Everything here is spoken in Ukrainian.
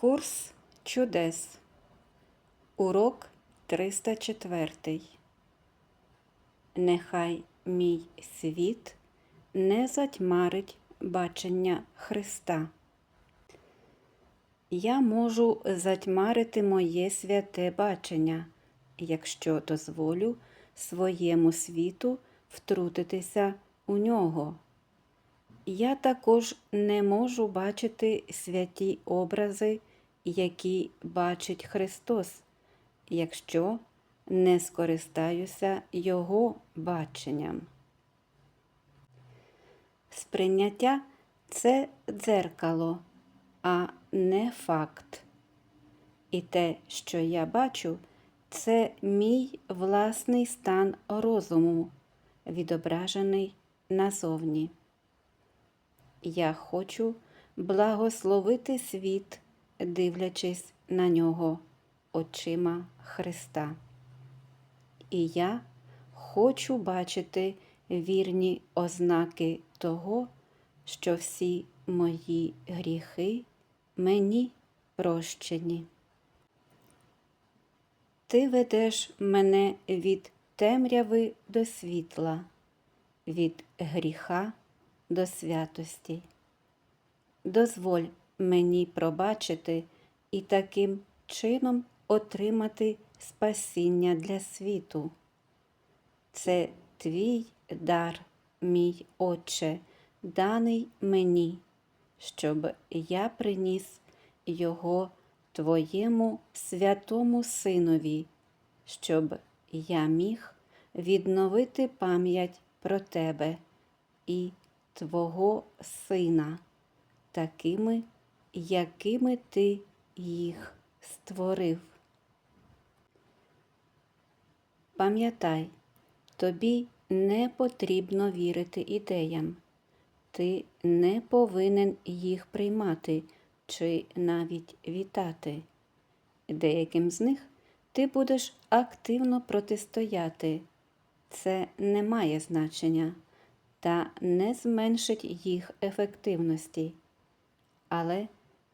Курс чудес. Урок 304. Нехай мій світ не затьмарить бачення Христа. Я можу затьмарити моє святе бачення, якщо дозволю своєму світу втрутитися у нього. Я також не можу бачити святі образи, які бачить Христос, якщо не скористаюся Його баченням. Сприйняття це дзеркало, а не факт. І те, що я бачу, це мій власний стан розуму, відображений назовні. Я хочу благословити світ, дивлячись на нього очима Христа. І я хочу бачити вірні ознаки того, що всі мої гріхи мені прощені. Ти ведеш мене від темряви до світла, від гріха до святості. Дозволь мені пробачити і таким чином отримати спасіння для світу. Це твій дар, мій Отче, даний мені, щоб я приніс його Твоєму святому Синові, щоб я міг відновити пам'ять про Тебе і Твого Сина, такими, якими Ти їх створив. Пам'ятай, тобі не потрібно вірити ідеям, ти не повинен їх приймати чи навіть вітати. Деяким з них ти будеш активно протистояти. Це не має значення та не зменшить їх ефективності. Але